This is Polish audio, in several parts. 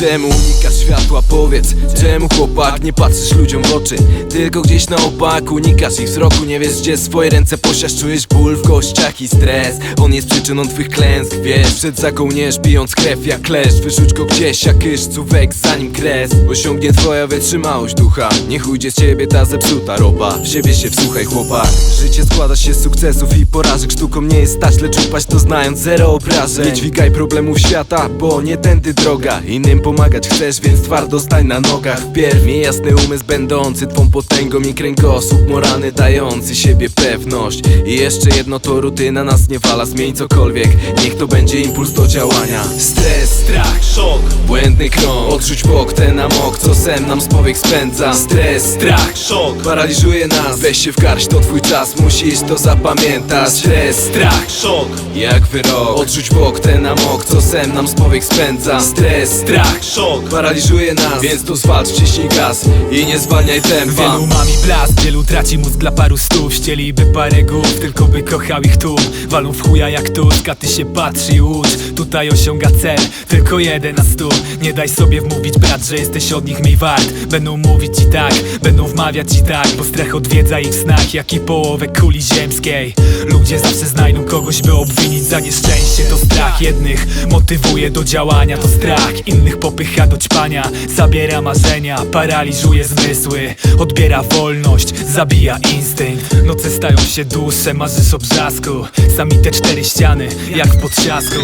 Czemu unikasz światła, powiedz Czemu chłopak, nie patrzysz ludziom w oczy? Tylko gdzieś na opak unikasz ich wzroku Nie wiesz gdzie swoje ręce posiasz. Czujesz ból w kościach i stres. On jest przyczyną twych klęsk, wiesz. Przed zakołniesz, bijąc krew jak klesz. Wyrzuć go gdzieś jak kyszcówek zanim kres. Osiągnie twoja wytrzymałość ducha. Niech ujdzie z ciebie ta zepsuta roba W siebie się wsłuchaj chłopak. Życie składa się z sukcesów i porażek. Sztuką nie jest stać, lecz upaść to znając zero obrażeń. Nie dźwigaj problemów świata, bo nie tędy droga. Innym pomagać chcesz, więc twardo stań na nogach. Wpierw jasny umysł będący twą potęgą i kręgosłup moralny dający siebie pewność. I jeszcze jedno to rutyna nas nie wala, zmień cokolwiek. Niech to będzie impuls do działania. Stres, strach, szok, błędny krąg. Odrzuć bok ten amok, co sen nam z powiek spędza. Stres, strach, szok, paraliżuje nas. Weź się w garść, to twój czas, musisz to zapamiętać. Stres, strach, szok, jak wyrok. Odrzuć bok ten amok, co sen nam z powiek spędza. Stres, strach, szok, paraliżuje nas. Więc tu zwalcz, wciśnij gaz i nie zwalniaj tempa. Wielu mami blask, wielu traci mózg dla paru stów Ścieliby parę głów, tylko by kochał ich tłum. Walą w chuja jak tusk, a ty się patrzy i ucz Tutaj osiąga cel, tylko jeden na stu. Nie daj sobie wmówić brat, że jesteś od nich mniej wart. Będą mówić ci tak, będą wmawiać ci tak Bo strach odwiedza ich w snach, jak i połowę kuli ziemskiej. Ludzie zawsze znajdą kogoś, by obwinić za nieszczęście. To strach jednych motywuje do działania To strach innych popycha do ćpania. Zabiera marzenia, paraliżuje zmysły Odbiera wolność, zabija instynkt. Noce stają się dłuższe, marzysz o brzasku Sami te cztery ściany, jak w potrzasku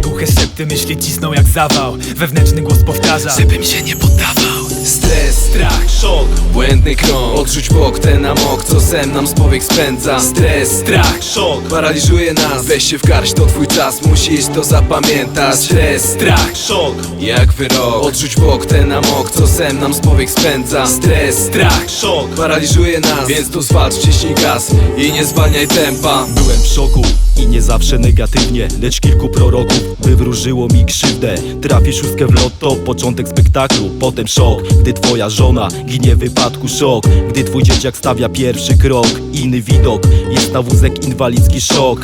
głuche szepty myśli cisną jak zawał. Wewnętrzny głos powtarza, żebym się nie poddawał Stres, strach, szok, błędny krąg. Odrzuć bok ten amok, co sen nam z powiek spędza. Stres, strach, szok, paraliżuje nas. Weź się w garść, to twój czas, musisz to zapamiętać. Stres, strach, szok, jak wyrok. Odrzuć bok ten amok, co sen nam z powiek spędza. Stres, strach, szok, paraliżuje nas. Więc tu zwalcz, wciśnij gaz i nie zwalniaj tempa. Byłem w szoku i nie zawsze negatywnie Lecz kilku proroków wywróżyło mi krzywdę. Trafi szóstkę w lotto, początek spektaklu Potem szok, gdy twoja żona ginie w wypadku Szok, gdy twój dzieciak stawia pierwszy krok Inny widok, jest na wózek inwalidzki szok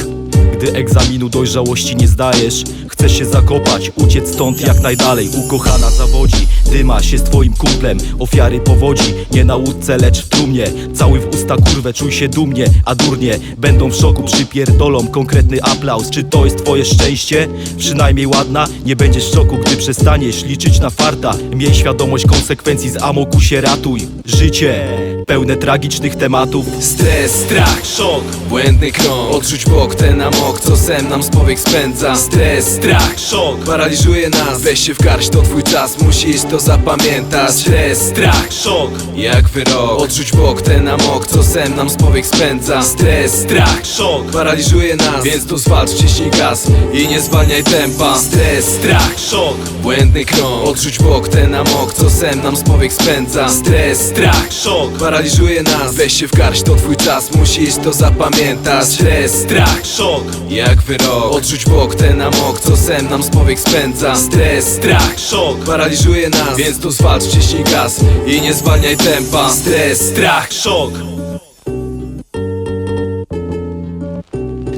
gdy egzaminu dojrzałości nie zdajesz Chcesz się zakopać, uciec stąd jak najdalej. Ukochana zawodzi, dyma się z twoim kumplem Ofiary powodzi, nie na łódce lecz w trumnie. Cały w usta kurwę, czuj się dumnie A durnie. Będą w szoku, przypierdolą konkretny aplauz. Czy to jest twoje szczęście? Przynajmniej ładna. Nie będziesz w szoku, gdy przestaniesz liczyć na farta. Miej świadomość konsekwencji z amoku się ratuj. Życie pełne tragicznych tematów. Stres, strach, szok, błędny krąg. Odrzuć bok ten amok, co sen nam z powiek spędza. Stres, strach, szok, paraliżuje nas. Weź się w garść, to twój czas, musisz to zapamiętać. Stres, strach, szok, jak wyrok. Odrzuć bok ten amok, co sen nam z powiek spędza. Stres, strach, szok, paraliżuje nas. Więc tu zwalcz, wciśnij gaz i nie zwalniaj tempa. Stres, strach, szok, błędny krąg. Odrzuć bok ten amok, co sen nam z powiek spędza. Stres, strach, szok, paraliżuje nas. Weź się w garść, to twój czas, musisz to zapamiętać. Stres, strach, szok, jak wyrok? Odrzuć bok ten amok, co sen nam z powiek spędza. Stres, strach, szok, paraliżuje nas. Więc tu zwalcz, wciśnij gaz i nie zwalniaj tempa. Stres, strach, szok.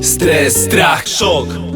Stres, strach, szok